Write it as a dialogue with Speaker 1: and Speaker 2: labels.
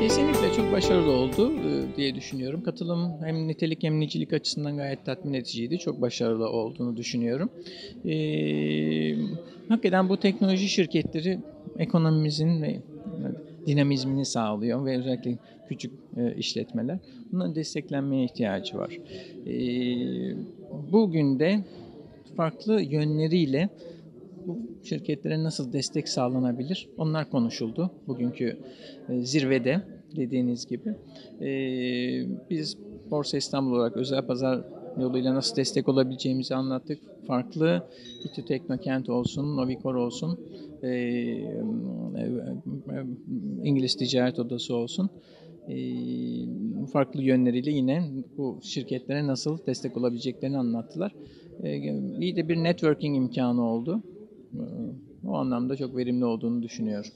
Speaker 1: Kesinlikle çok başarılı oldu e, diye düşünüyorum. Katılım hem nitelik hem nicelik açısından gayet tatmin ediciydi. Çok başarılı olduğunu düşünüyorum. E, hakikaten bu teknoloji şirketleri ekonomimizin ve dinamizmini sağlıyor ve özellikle küçük e, işletmeler. Bunların desteklenmeye ihtiyacı var. E, bugün de farklı yönleriyle şirketlere nasıl destek sağlanabilir? Onlar konuşuldu bugünkü e, zirvede dediğiniz gibi. E, biz Borsa İstanbul olarak özel pazar yoluyla nasıl destek olabileceğimizi anlattık. Farklı İTÜ Teknokent olsun, Novikor olsun, e, İngiliz Ticaret Odası olsun farklı yönleriyle yine bu şirketlere nasıl destek olabileceklerini anlattılar. İyi de bir networking imkanı oldu. O anlamda çok verimli olduğunu düşünüyorum.